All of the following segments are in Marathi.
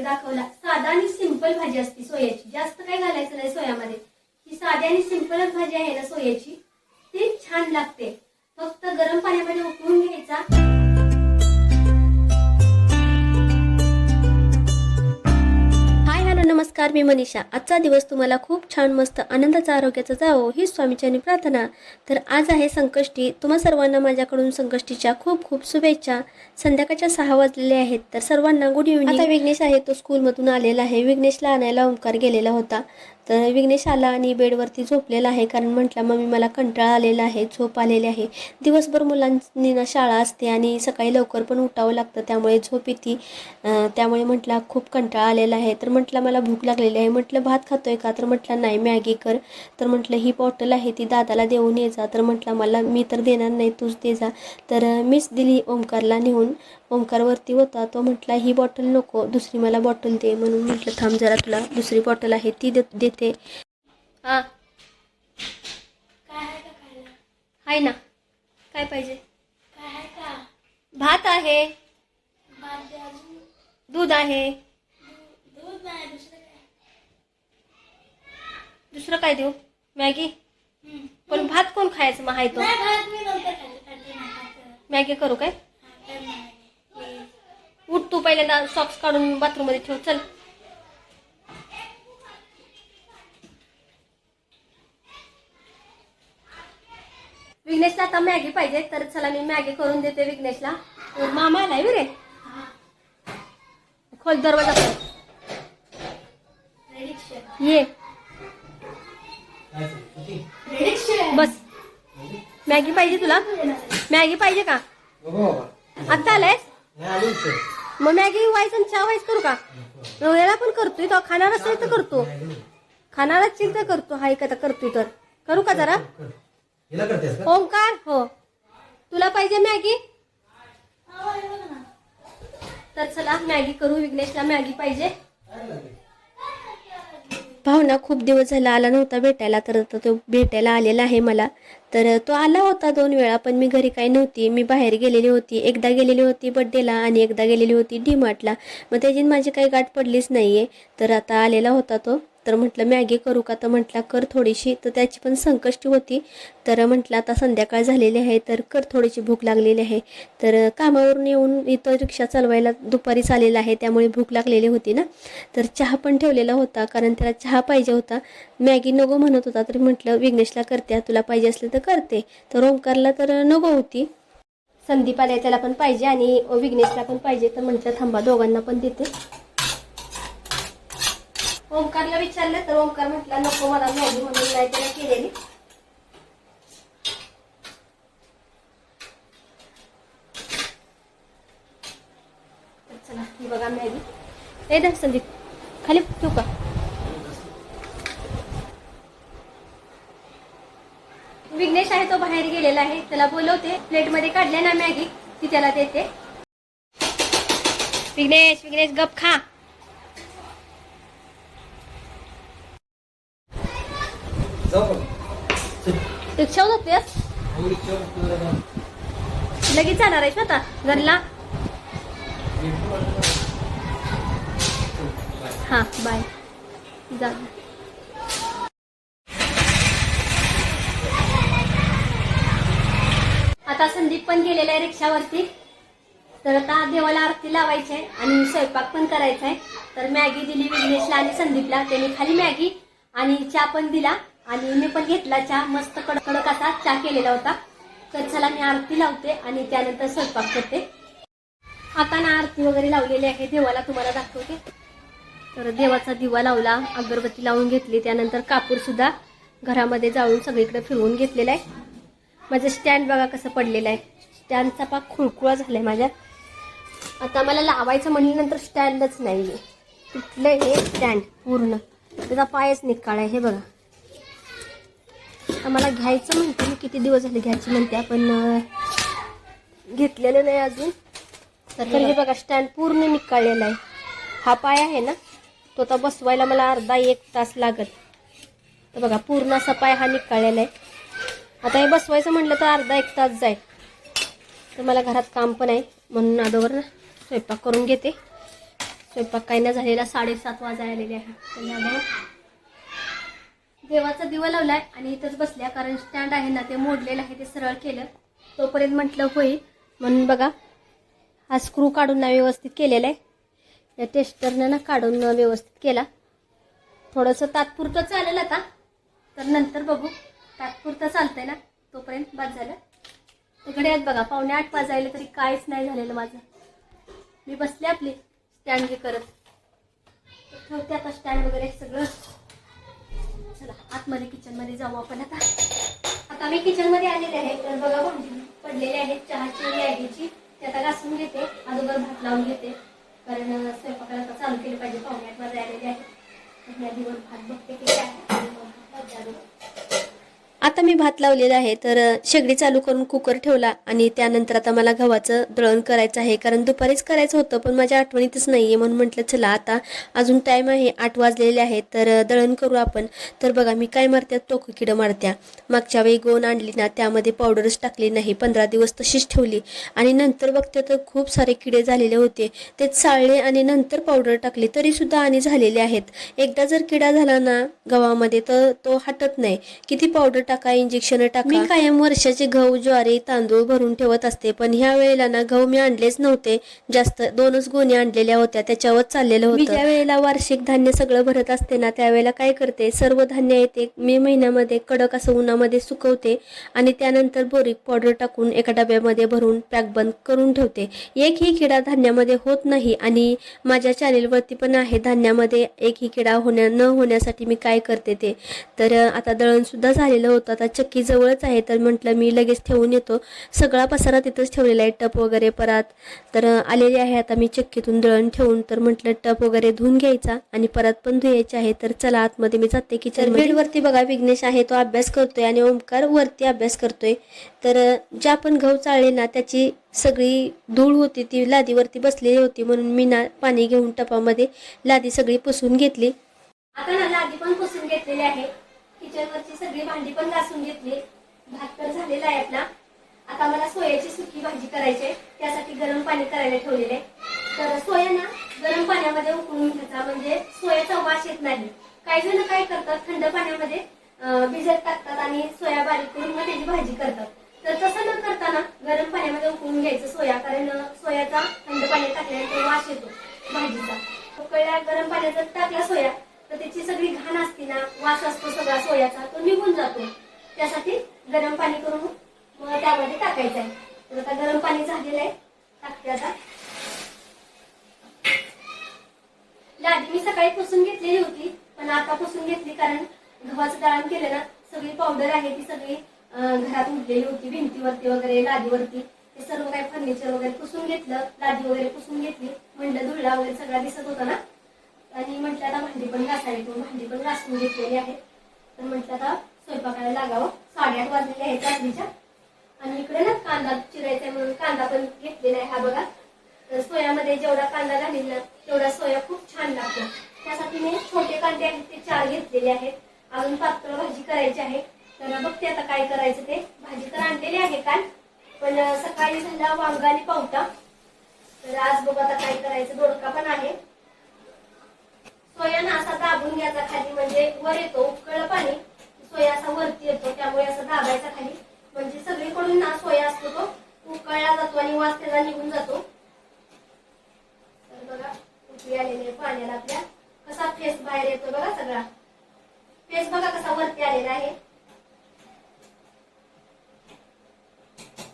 मी दाखवला. साधा आणि सिंपल भाजी असते सोयाची. जास्त काय घालायचं नाही सोयामध्ये. ही साधी आणि सिंपलच भाजी आहे ना सोयाची. ती छान लागते. फक्त गरम पाण्यामध्ये उकळून घ्यायचा. नमस्कार मी मनीषा. आजचा दिवस तुम्हाला खूप छान मस्त आनंदाचा आरोग्याचा जावो ही स्वामीच्यानी प्रार्थना. तर आज आहे संकष्टी. तुम्हा सर्वांना माझ्याकडून संकष्टीच्या खूप खूप शुभेच्छा. संध्याकाळच्या सहा वाजलेले आहेत तर सर्वांना गुड इव्हनिंग आता विघ्नेश आहे तो स्कूलमधून आलेला आहे. विघ्नेशला आणायला ओंकार गेलेला होता. तर विघ्नेश आला आणि बेडवरती झोपलेला आहे. कारण म्हटलं मम्मी मला कंटाळा आलेला आहे झोप आलेली आहे. दिवसभर मुलांनी ना शाळा असते आणि सकाळी लवकर पण उठावं लागतं. त्यामुळे झोप येते. त्यामुळे म्हटलं खूप कंटाळा आलेला आहे. तर म्हटलं मला भूक लागलेली आहे. म्हटलं भात खातोय का? तर म्हटलं नाही मॅगी कर. तर म्हटलं ही बॉटल आहे ती दादाला देऊन ये जा. तर म्हटलं मला मी तर देणार नाही तूच दे जा. तर मीच दिली ओंकारला नेऊन. ओंकारवरती होता तो म्हटला ही बॉटल नको दुसरी मला बॉटल दे. म्हणून म्हटलं थांब जरा तुला दुसरी बॉटल आहे ती दे देते. हां. काय आहे ना. काय पाहिजे? भात आहे. दूध आहे. दुसरं काय? देऊ? मॅगी. पण भात कोण खायचं? मग आहे तो. मॅगी करू काय. उठ तू पहिल्यांदा सॉक्स काढून बाथरूममध्ये ठेव चल. विघ्नेशला आता मॅगी पाहिजे तर चला मी मॅगी करून देते विघ्नेशला. मामा आलाय बी रे. खोल दरवाजा. ये. बस. मॅगी पाहिजे तुला? मॅगी पाहिजे का? आता आलायस? मग मॅगी व्हायचं आणि चहा व्हायचं करू का? वेळा पण करतोय तो खाणार असेल तर करतो. खाणार असेल तर करतो. हाय का तर करतोय तर. करू का जरा? ओंकार हो. तुला पाहिजे मॅगी? हा, हे. तर चला मॅगी करू. विघ्नेशला मॅगी पाहिजे. भावना खूप दिवस झाला आला नव्हता भेटायला तर आता तो भेटायला आलेला आहे मला. तर तो आला होता दोन वेळा पण मी घरी काही नव्हती. मी बाहेर गेलेली होती. एकदा गेलेली होती बड्डेला आणि एकदा गेलेली होती डीमार्टला मग त्याची माझी काही गाठ पडलीच नाही आहे तर आता आलेला होता तो. तर म्हटलं मॅगी करू का? तर म्हटलं कर थोडीशी. तर त्याची पण संकष्टी होती. तर म्हटलं आता संध्याकाळ झालेली आहे तर कर थोडीशी भूक लागलेली आहे. तर कामावरून येऊन इथं रिक्षा चालवायला दुपारी चाललेलं आहे त्यामुळे भूक लागलेली होती ना. तर चहा पण ठेवलेला होता कारण त्याला चहा पाहिजे होता. मॅगी नको म्हणत होता तर म्हटलं विघ्नेशला करते तुला पाहिजे असलं तर करते. तर ओंकारला तर नको होती. संदीप आल्या त्याला पण पाहिजे आणि विघ्नेशला पण पाहिजे. तर म्हटलं थांबा दोघांना पण देते. ओंकारला विचारलं तर ओंकार म्हटला नको मला मॅगी म्हणून नाही त्याला केलेली. चला ही बघा मॅगी. ए दा संदीप खाली ठेवू का? विघ्नेश आहे तो बाहेर गेलेला आहे. त्याला बोलवते प्लेटमध्ये काढले ना मॅगी ती त्याला देते. विघ्नेश विघ्नेश गप खा. रिक्षावर जातोयस लगेच जाणार आहेस ना आता घरला? हा बाय. जा. आता संदीप पण गेलेला आहे रिक्षावरती. तर आता देवाला आरती लावायची आहे आणि स्वयंपाक पण करायचा आहे. तर मॅगी दिली विघ्नेशला आणि संदीपला. त्यांनी खाली मॅगी आणि चहा पण दिला. आणि मी पण घेतला चहा मस्त कडक कडक असा चहा केलेला होता. तर चला मी आरती लावते आणि त्यानंतर स्वयंपाक करते. आता ना आरती वगैरे लावलेली आहे देवाला तुम्हाला दाखवते. तर देवाचा दिवा लावला अगरबत्ती लावून घेतली त्यानंतर कापूर सुद्धा घरामध्ये जाळून सगळीकडे फिरवून घेतलेला आहे. माझं स्टँड बघा कसं पडलेलं आहे. स्टँडचा पाक खुळखुळा झालाय माझ्या. आता मला लावायचं म्हणल्यानंतर स्टँडच नाही आहे तुटलं हे स्टँड पूर्ण. त्याचा पायच निकाळ आहे हे बघा. आता मला घ्यायचं म्हणते. मी किती दिवस झाले घ्यायची म्हणते. पण अं, घेतलेलं नाही अजून. तर हे बघा. स्टँड पूर्ण निकाळलेला आहे. हा पाय आहे ना तो आता बसवायला मला अर्धा एक तास लागत. तर बघा पूर्ण असा पाय हा निकाळलेला आहे. आता हे बसवायचं म्हटलं तर अर्धा एक तास जाईल. तर मला घरात काम पण आहे. म्हणून अगोदर ना स्वयंपाक करून घेते. स्वयंपाक काही ना झालेला साडेसात वाजा आलेले आहे. देवाचा दिवा लावलाय आणि इथंच बसल्या कारण स्टँड आहे ना ते मोडलेलं आहे ते सरळ केलं. तोपर्यंत म्हटलं होईल. म्हणून बघा हा स्क्रू काढून ना व्यवस्थित केलेला आहे. या टेस्टरनं ना काढून ना व्यवस्थित केला. थोडंसं तात्पुरतं चालेल आता. तर नंतर बघू. तात्पुरतं चालतंय ना. तोपर्यंत बाद झालं. तिकडे आहेत बघा पावणे आठ वाजायला तरी काहीच नाही झालेलं माझं. मी बसले आपली स्टँड हे करत. ठेवते आता स्टँड वगैरे सगळं. चला आतमध्ये किचनमध्ये जाऊ आपण आता. आता मी किचनमध्ये आलेले आहे तर बघा भाजी पडलेले आहेत चहाची मॅगीची ते आता घासून घेते अगोदर भात लावून घेते. कारण स्वयंपाकाला आता चालू केलं पाहिजे पाहुण्यात आठ आलेले आहे भात बघते किती आहे. आता मी भात लावलेला आहे तर शेगडी चालू करून कुकर ठेवला आणि त्यानंतर आता मला गव्हाचं दळण करायचं आहे कारण दुपारीच करायचं होतं पण माझ्या आठवणीतच नाही आहे म्हणून म्हटलं चला आता अजून टाईम आहे आठ वाजलेले आहेत तर दळण करू आपण. तर बघा मी काय मारत्या टोकं किडं मारत्या. मागच्या वेळी गोण आणली ना त्यामध्ये पावडरच टाकली नाही पंधरा दिवस तशीच ठेवली. आणि नंतर बघते तर खूप सारे किडे झालेले होते. ते चाळले आणि नंतर पावडर टाकली तरीसुद्धा आणि झालेले आहेत. एकदा जर किडा झाला ना गव्हामध्ये तर तो हटत नाही. किती पावडर टाका इंजेक्शन टाका. मी कायम वर्षाचे गहू ज्वारी तांदूळ भरून ठेवत असते पण ह्या वेळेला ना गहू मी आणलेच नव्हते. जास्त दोनच गोणी आणलेल्या होत्या त्याच्यावर चाललेलं होतं. ज्या वेळेला वार्षिक धान्य सगळं भरत असते ना त्यावेळेला काय करते सर्व धान्य येते मे महिन्यामध्ये कडक असं उन्हामध्ये सुकवते आणि त्यानंतर बोरिक पावडर टाकून एका डब्यामध्ये भरून पॅक बंद करून ठेवते. एकही किडा धान्यामध्ये होत नाही आणि माझ्या चॅनेलवरती पण आहे धान्यामध्ये एकही किडा होण्या न होण्यासाठी मी काय करते ते. तर आता दळण सुद्धा झालेलं होतं. आता चक्की जवळच आहे तर म्हटलं मी लगेच ठेवून येतो. सगळा पसारा तिथंच ठेवलेला आहे टप वगैरे परत. तर आलेले आहे आता मी चक्कीतून दळण ठेवून. तर म्हटलं टप वगैरे धुवून घ्यायचा आणि परत पण धुयायचे आहे. तर चला आतमध्ये मी जाते किचन बेडवरती बघा विघ्नेश आहे तो अभ्यास करतोय आणि ओंकार वरती अभ्यास करतोय. तर ज्या पण गहू चाळले ना त्याची सगळी धूळ होती ती लादीवरती बसलेली होती म्हणून मी ना पाणी घेऊन टपामध्ये लादी सगळी पुसून घेतली. आता ना लादी पण पुसून घेतलेली आहे. किचनवरची सगळी भांडी पण घासून घेतली. भात तर झालेला आहे आपला. आता मला सोयाची सुकी भाजी करायची आहे. त्यासाठी गरम पाणी करायला ठेवलेले तर सोया ना गरम पाण्यामध्ये उकळून घ्यायचा. म्हणजे सोयाचा वास येत नाही. काही जण काय करतात थंड पाण्यामध्ये भिजत टाकतात आणि सोया बारीक करून मग त्याची भाजी करतात. तर तसं न करताना गरम पाण्यामध्ये उकळून घ्यायचं सोया. कारण सोयाचा थंड पाण्यात टाकल्यानंतर वास येतो भाजीचा. उकळल्या गरम पाण्यात टाकला सोया तर त्याची सगळी घाण असते ना वास असतो सगळा सोयाचा तो निघून जातो. त्यासाठी गरम पाणी करून मग त्यामध्ये टाकायचं आहे. तर आता गरम पाणी झालेलं आहे. टाकते आता. लादी मी सकाळी पुसून घेतलेली होती पण आता पुसून घेतली कारण गव्हाचं दळण केलं ना सगळी पावडर आहे ती सगळी घरात उठलेली होती भिंतीवरती वगैरे लादीवरती. ते सर्व काही फर्निचर वगैरे पुसून घेतलं लादी वगैरे पुसून घेतली म्हणलं धुळला वगैरे सगळा दिसत होता ना. आणि म्हटलं आता भांडी पण घासावी तो भांडी पण घासून घेतलेली आहे तर म्हटलं आता स्वयंपाकाला लागावं. साडेआठ वाजलेले आहेत रात्रीच्या. आणि इकडे ना कांदा चिरायचा आहे म्हणून कांदा पण घेतलेला आहे. हा बघा. तर सोयामध्ये जेवढा कांदा घालेल ना तेवढा सोया खूप छान लागतो. त्यासाठी मी छोटे कांदे आहेत ते चार घेतलेले आहेत. अजून पातळ भाजी करायची आहे. तर बघते आता काय करायचं ते. भाजी तर आणलेली आहे काल. पण सकाळी झाला वांगा आणि पावटा. तर आज बघू आता काय करायचं. दोडका पण आहे. सोया ना असा दाबून घ्यायचा खाली म्हणजे वर येतो उकळलं पाणी सोया असा वरती येतो त्यामुळे असं दाबायचा खाली. म्हणजे सगळीकडून ना सोया असतो तो उकळला जातो आणि वास त्याचा निघून जातो. तर बघा उकळी आलेली आहे पाण्याला आपल्या. कसा फेस बाहेर येतो बघा सगळा. फेस बघा कसा वरती आलेला आहे.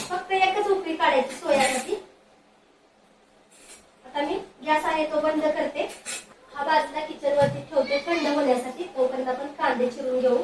फक्त एकच उकळी काढायची सोयासाठी. आता मी गॅस आहे तो बंद करते. हा बाजूला किचन वरती ठेवते. थंड होण्यासाठी तोपर्यंत आपण कांदे चिरून घेऊ.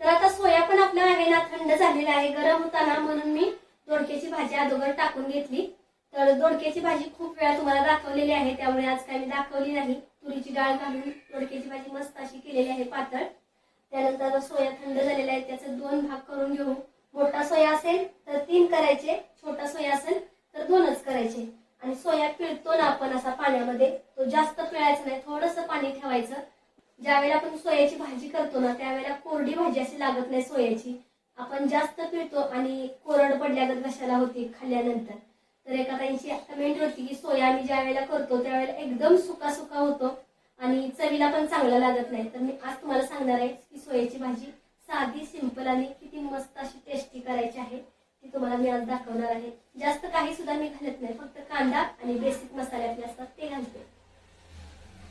तर आता सोया पण आपल्या आहे ना थंड झालेला आहे. गरम होताना म्हणून मी दोडक्याची भाजी अगोदर टाकून घेतली. तर दोडक्याची भाजी खूप वेळा तुम्हाला दाखवलेली आहे. त्यामुळे आज काही मी दाखवली नाही. तुरीची डाळ घालून घेतलेले आहे पातळ. त्यानंतर सोया थंड झालेला आहे त्याचे दोन भाग करून घेऊ. मोठा सोया असेल तर तीन करायचे छोटा सोया असेल तर दोनच करायचे. आणि सोया पिळतो ना आपण असा पाण्यामध्ये तो जास्त पिळायचा नाही थोडंसं पाणी ठेवायचं. ज्यावेळेला आपण सोयाची भाजी करतो ना त्यावेळेला कोरडी भाजी अशी लागत नाही सोयाची. आपण जास्त पिळतो आणि कोरड पडल्यागत घशाला होती खाल्ल्यानंतर. तर एका ताईंची कमेंट होती की सोया आम्ही ज्या वेळेला करतो त्यावेळेला एकदम सुका सुका होतो. आणि चवीला पण चांगला लागत नाही. तर मी आज तुम्हाला सांगणार आहे की सोयाची भाजी साधी सिंपल आणि किती मस्त अशी टेस्टी करायची आहे. ती तुम्हाला मी आज दाखवणार आहे. जास्त काही सुद्धा मी घालत नाही. फक्त कांदा आणि बेसिक मसाले आपले असतात ते घालते.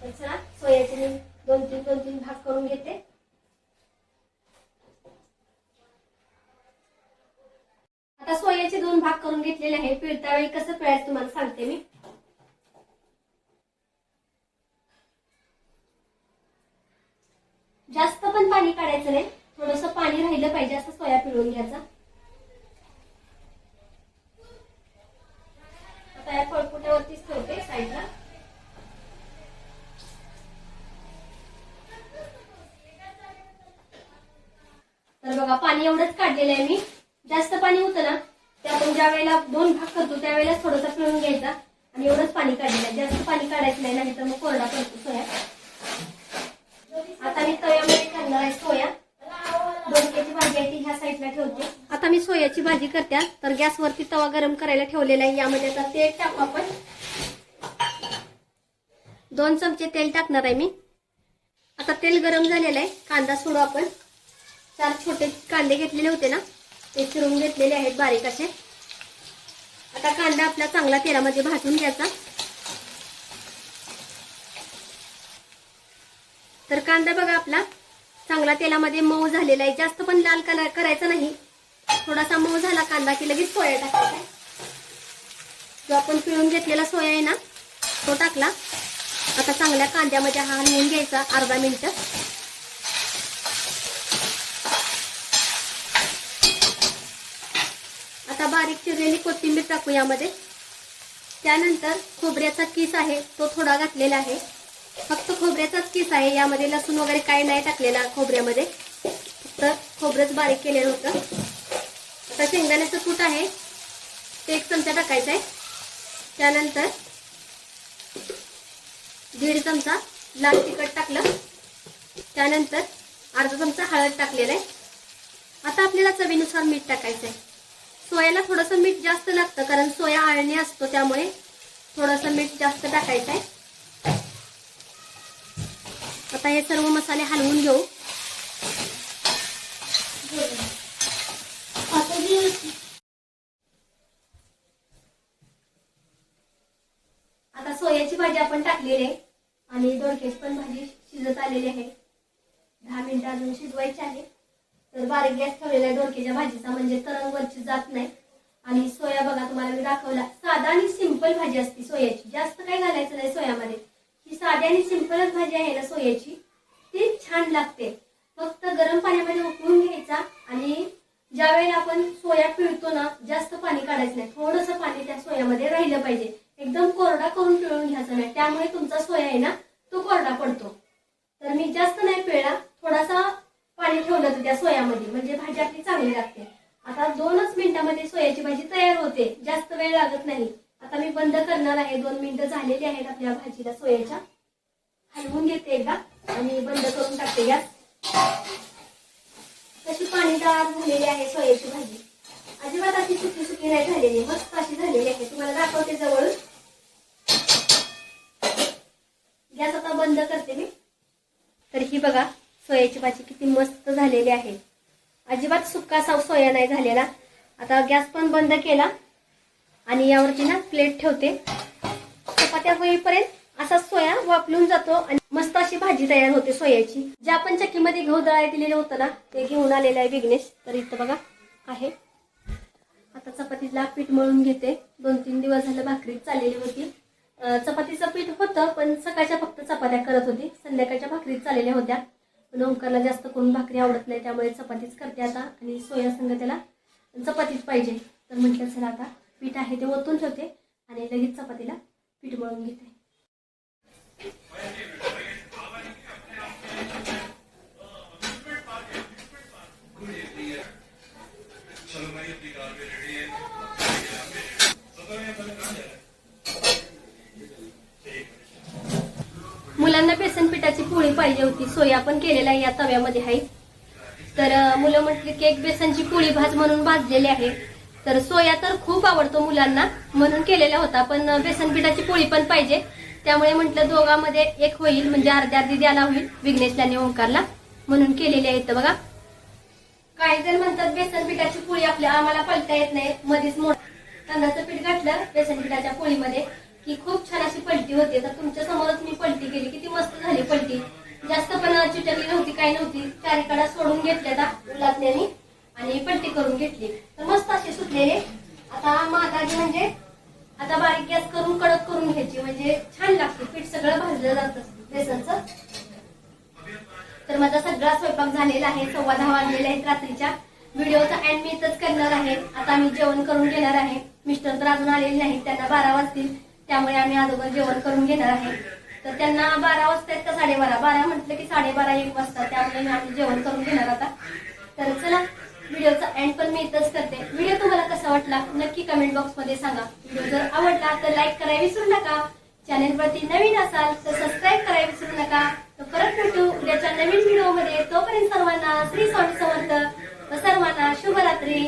तर चला सोयाचे मी दोन तीन दोन तीन भाग करून घेते. आता सोयाचे दोन भाग करून घेतलेले आहे. पिळता वेळी कसं पिळायचं तुम्हाला सांगते मी. जास्त पण पाणी काढायचं नाही. थोडस पाणी राहिलं पाहिजे असं सोया पिळून घ्यायचा आता या पळपुट्यावरतीच ठेवते साईडला तर बघा पाणी एवढंच काढलेलं आहे मी जास्त पाणी होतं ना ते आपण ज्या वेळेला दोन भाग करतो त्यावेळेला थोडंसं पिळून घ्यायचा आणि एवढंच पाणी काढलेलं आहे जास्त पाणी काढायचं नाही नाही तर मग कोरडा पडतो सोया आता मी तव्यामध्ये करणार आहे सोया दोडक्याची भाजी आहे ती ह्या साईडला ठेवते आता मी सोयाची भाजी करते वरती तवा गरम करायला ठेवलेला आहे. यामध्ये आता तेल टाकू आपण. दोन चमचे तेल टाकणार आहे मी. आता तेल गरम झालेलं आहे. कांदा सोडू आपण. चार छोटे कांदे घेतलेले होते ना. ते चिरून घेतलेले आहेत बारीक असे. आता कांदा आपला चांगला तेलामध्ये भाजून घ्यायचा. तर कांदा बघा आपला चांगला तेलामध्ये मऊ झालेला आहे. जास्त पण लाल कलर करायचा नाही. थोडासा मऊ झाला कांदा की लगेच सोया टाकायचा जो आपण पिळून घेतलेला सोया आहे ना तो टाकला. आता चांगल्या कांद्यामध्ये हा हलवून घ्यायचा अर्धा मिनिट. आता बारीक चिरलेली कोथिंबीर टाकू यामध्ये. त्यानंतर खोबऱ्याचा किस आहे तो थोडा घातलेला आहे. फक्त खोबऱ्याचाच किस आहे यामध्ये लसूण वगैरे काही नाही टाकलेला खोबऱ्यामध्ये. फक्त खोबरंच बारीक केलेलं होतं. आता शेंगदाण्याचं कूट आहे. ते एक चमचा टाकायचा आहे. त्यानंतर दीड चमचा लाल तिखट टाकलं. त्यानंतर अर्धा चमचा हळद टाकलेला आहे. आता आपल्याला चवीनुसार मीठ टाकायचं आहे. सोयाला थोडंसं मीठ जास्त लागतं कारण सोया आळणी असतो त्यामुळे थोडंसं मीठ जास्त टाकायचं आहे. आता हे सर्व मसाले हलवून घेऊ. आता सोयाची भाजी आपण टाकलेली आहे. आणि दोडक्याची पण भाजी शिजत आलेली आहे. दहा मिनिटं अजून शिजवायची आहे. तर बारीक गॅस ठेवलेला आहे दोडक्याच्या भाजीचा म्हणजे तरंग वरची जात नाही. आणि सोया बघा तुम्हाला मी दाखवला. साधा आणि सिंपल भाजी असते सोयाची. जास्त काही घालायचं नाही सोयामध्ये. ही साधी आणि सिंपलच भाजी आहे ना सोयाची. ती छान लागते. फक्त गरम पाण्यामध्ये उकळून घ्यायचा आणि ज्या वेळेला आपण सोया पिळतो ना जास्त पाणी काढायचं नाही. थोडंसं पाणी त्या सोयामध्ये राहिलं पाहिजे. एकदम कोरडा करून पिळून घ्यायचा नाही. त्यामुळे तुमचा सोया आहे ना तो कोरडा पडतो. तर मी जास्त नाही पिळला. थोडासा पाणी ठेवलं होतं त्या सोयामध्ये. म्हणजे भाजी आपली चांगली लागते. आता दोनच मिनिटामध्ये सोयाची भाजी तयार होते. जास्त वेळ लागत नाही. आता मी बंद करणार आहे. दोन मिनिटं झालेली आहेत आपल्या भाजीला सोयाच्या. हलवून घेते एकदा. आणि बंद करून टाकते गॅस. कशी पाणीदार झालेली आहे सोयाची भाजी. अजिबात अशी सुकी सुकी नाही झालेली मस्त अशी झालेली आहे. तुम्हाला दाखवते जवळून. गॅस आता बंद करते मी. तर ही बघा सोयाची भाजी किती मस्त झालेली आहे. अजिबात सुक्का साव सोया नाही झालेला. आता गॅस पण बंद केला. आणि यावरती ना प्लेट ठेवते. चपात्या होईपर्यंत असा सोया वापरून जातो आणि मस्त अशी भाजी तयार होते सोयाची. जे आपण चक्कीमध्ये गहू दळायला दिलेलं होतं ना ते घेऊन आलेलं आहे विघ्नेश. तर इथं बघा आहे. आता चपातीला पीठ मळून घेते. दोन तीन दिवस झालं भाकरीच चाललेली होती. चपातीचं पीठ होतं पण सकाळच्या फक्त चपात्या करत होती. संध्याकाळच्या भाकरीच चाललेल्या होत्या. पण ओंकारला जास्त करून भाकरी आवडत नाही त्यामुळे चपातीच करते आता. आणि सोया संघ त्याला चपातीच पाहिजे. तर म्हटलं चला आता पीठ आहे ते ओतून ठेवते आणि लगेच चपातीला पीठ मळून घेते. पोळी पाहिजे होती. सोया पण केलेला आहे या तव्यामध्ये आहे. तर मुलं म्हटली की एक बेसनची पोळी भाज म्हणून भाजलेली आहे. तर सोया तर खूप आवडतो मुलांना म्हणून केलेला होता पण बेसन पिठाची पोळी पण पाहिजे. त्यामुळे म्हटलं दोघांमध्ये एक होईल म्हणजे अर्धी अर्धी द्यायला होईल विघ्नेशला आणि ओंकारला म्हणून केलेली आहे बघा. काही जण म्हणतात बेसन पिठाची पोळी आपल्या आम्हाला पलता येत नाही मध्येच मोठ तांदळाचं पीठ घातलं बेसन पिठाच्या पोळीमध्ये. की खूप छान अशी पलटी होती. तर तुमच्या समोरच मी पलटी केली. किती मस्त झाली पलटी. जास्त पण चिटकली नव्हती काही नव्हती. चारीकडा सोडून घेतल्या उलातल्याने आणि पलटी करून घेतली. तर मस्त असे सुटलेले. आता मागाची म्हणजे आता बारीक गॅस करून कडक करून घ्यायची. म्हणजे छान लागते. पीठ सगळं भाजलं जात. बेसनचं. तर माझा सगळा स्वयंपाक झालेला आहे. सव्वा दहा वाजलेला आहेत रात्रीच्या. व्हिडिओचा अँड मी इथंच करणार आहे. आता मी जेवण करून घेणार आहे. मिस्टर तर अजून आलेले नाहीत. त्यांना बारा वाजतील. त्यामुळे आम्ही अगोदर जेवण करून घेणार आहे. तर त्यांना बारा वाजता आहेत का साडेबारा? बारा म्हटलं की साडेबारा एक वाजता. त्यामुळे आम्ही जेवण करून घेणार आता. तर चला व्हिडिओचा एंड पण मी इथंच करते. व्हिडिओ तुम्हाला कसा वाटला? नक्की कमेंट बॉक्समध्ये सांगा. व्हिडिओ जर आवडला तर लाईक करायला विसरू नका. चॅनेल वरती नवीन असाल तर सबस्क्राईब करायला विसरू नका. तर परत भेटू उद्याच्या नवीन व्हिडिओमध्ये तोपर्यंत सर्वांना श्री स्वामी समर्थ व सर्वांना शुभरात्री.